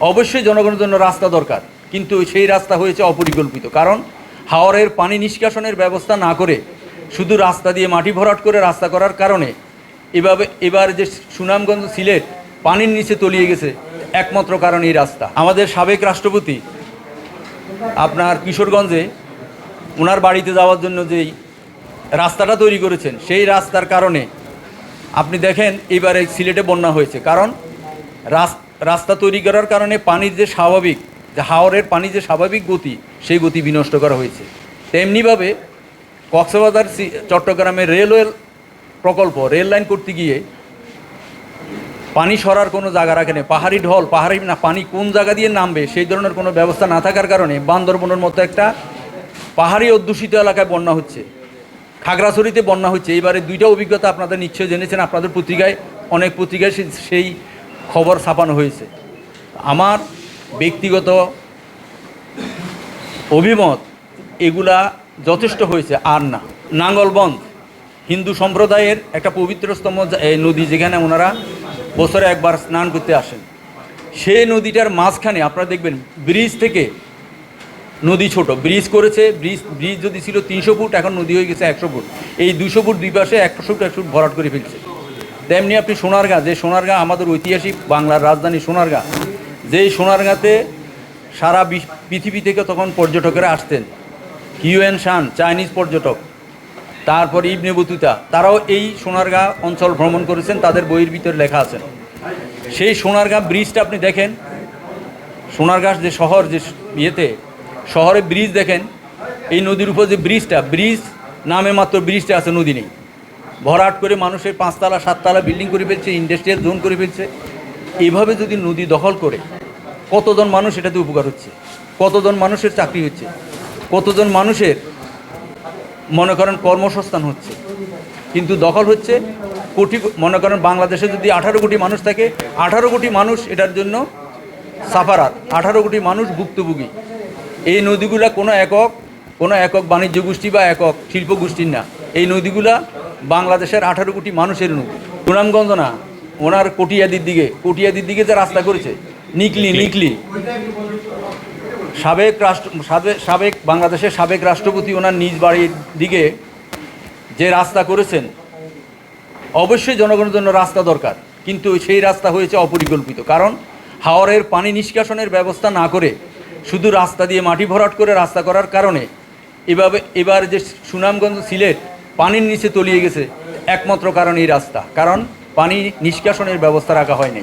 অবশ্যই জনগণের জন্য রাস্তা দরকার, কিন্তু সেই রাস্তা হয়েছে অপরিকল্পিত। কারণ হাওরের পানি নিষ্কাশনের ব্যবস্থা না করে শুধু রাস্তা দিয়ে মাটি ভরাট করে রাস্তা করার কারণে এভাবে এবার যে সুনামগঞ্জ সিলেট পানির নিচে তলিয়ে গেছে, একমাত্র কারণ এই রাস্তা। আমাদের সাবেক রাষ্ট্রপতি আপনার কিশোরগঞ্জে ওনার বাড়িতে যাওয়ার জন্য যেই রাস্তাটা তৈরি করেছেন, সেই রাস্তার কারণে আপনি দেখেন এবারে সিলেটে বন্যা হয়েছে। কারণ রাস- রাস্তা তৈরি করার কারণে পানির যে স্বাভাবিক, যে হাওরের পানির যে স্বাভাবিক গতি, সেই গতি বিনষ্ট করা হয়েছে। তেমনিভাবে কক্সবাজার চট্টগ্রামের রেলওয়ে প্রকল্প, রেল লাইন করতে গিয়ে পানি সরার কোনো জায়গা রাখে নেই। পাহাড়ি ঢল, পাহাড়ি না, পানি কোন জায়গা দিয়ে নামবে, সেই ধরনের কোনো ব্যবস্থা না থাকার কারণে বান্দরবনের মতো একটা পাহাড়ি অধ্যুষিত এলাকায় বন্যা হচ্ছে। খাগড়াছড়িতে বন্যা হচ্ছে। এইবারে দুইটা অভিজ্ঞতা আপনাদের নিশ্চয়ই জেনেছেন। আপনাদের পত্রিকায়, অনেক পত্রিকায় সেই খবর ছাপানো হয়েছে। আমার ব্যক্তিগত অভিমত, এগুলা যথেষ্ট হয়েছে, আর না। নাঙ্গলবন্ধ হিন্দু সম্প্রদায়ের একটা পবিত্রতম নদী যেখানে ওনারা বছরে একবার স্নান করতে আসেন। সেই নদীটার মাঝখানে, আপনারা দেখবেন, ব্রিজ থেকে নদী ছোট। ব্রিজ করেছে, ব্রিজ ব্রিজ যদি ছিল তিনশো ফুট, এখন নদী হয়ে গেছে একশো ফুট। এই দুশো ফুট দুই পাশে একশো ফুট একশো ফুট ভরাট করে ফেলছে। তেমনি আপনি সোনারগাঁ, যে সোনারগাঁ আমাদের ঐতিহাসিক বাংলার রাজধানী সোনারগাঁ, যেই সোনারগাঁতে সারা পৃথিবী থেকে তখন পর্যটকেরা আসতেন। কিউএন শান, চাইনিজ পর্যটক, তারপর ইবনে বতুতা, তারাও এই সোনারগাঁ অঞ্চল ভ্রমণ করেছেন, তাদের বইয়ের ভিতরে লেখা আছে। সেই সোনারগাঁ ব্রিজটা আপনি দেখেন সোনারগাঁ যে শহর, যে ইয়েতে, শহরে ব্রিজ দেখেন, এই নদীর উপর যে ব্রিজটা, ব্রিজ নামে মাত্র ব্রিজটা আছে নদী নেই। ভরাট করে মানুষের পাঁচতলা, সাততলা বিল্ডিং করে ফেলছে, ইন্ডাস্ট্রিয়াল জোন করে ফেলছে। এইভাবে যদি নদী দখল করে, কতজন মানুষ এটাতে উপকার হচ্ছে? কতজন মানুষের চাকরি হচ্ছে? কতজন মানুষের মনে করেন কর্মসংস্থান হচ্ছে? কিন্তু দখল হচ্ছে কোটি, মনে করেন বাংলাদেশে যদি আঠারো কোটি মানুষ থাকে, আঠারো কোটি মানুষ এটার জন্য সাফারার আঠারো কোটি মানুষ ভুক্তভোগী। এই নদীগুলা কোনো একক কোনো একক বাণিজ্য গোষ্ঠী বা একক শিল্প গোষ্ঠীর না। এই নদীগুলা বাংলাদেশের আঠারো কোটি মানুষের নদী সুনামগঞ্জ না ওনার কটিয়াদির দিকে কটিয়াদির দিকে যে রাস্তা করেছে নিকলি। নিকলি। সাবেক রাষ্ট্র সাবে- সাবেক বাংলাদেশের সাবেক রাষ্ট্রপতি ওনার নিজ বাড়ির দিকে যে রাস্তা করেছেন অবশ্যই জনগণের জন্য রাস্তা দরকার। কিন্তু সেই রাস্তা হয়েছে অপরিকল্পিত। কারণ হাওরের পানি নিষ্কাশনের ব্যবস্থা না করে শুধু রাস্তা দিয়ে মাটি ভরাট করে রাস্তা করার কারণে এভাবে এবার যে সুনামগঞ্জ সিলেট পানির নিচে তলিয়ে গেছে। একমাত্র কারণ এই রাস্তা। কারণ পানি নিষ্কাশনের ব্যবস্থা রাখা হয়নি।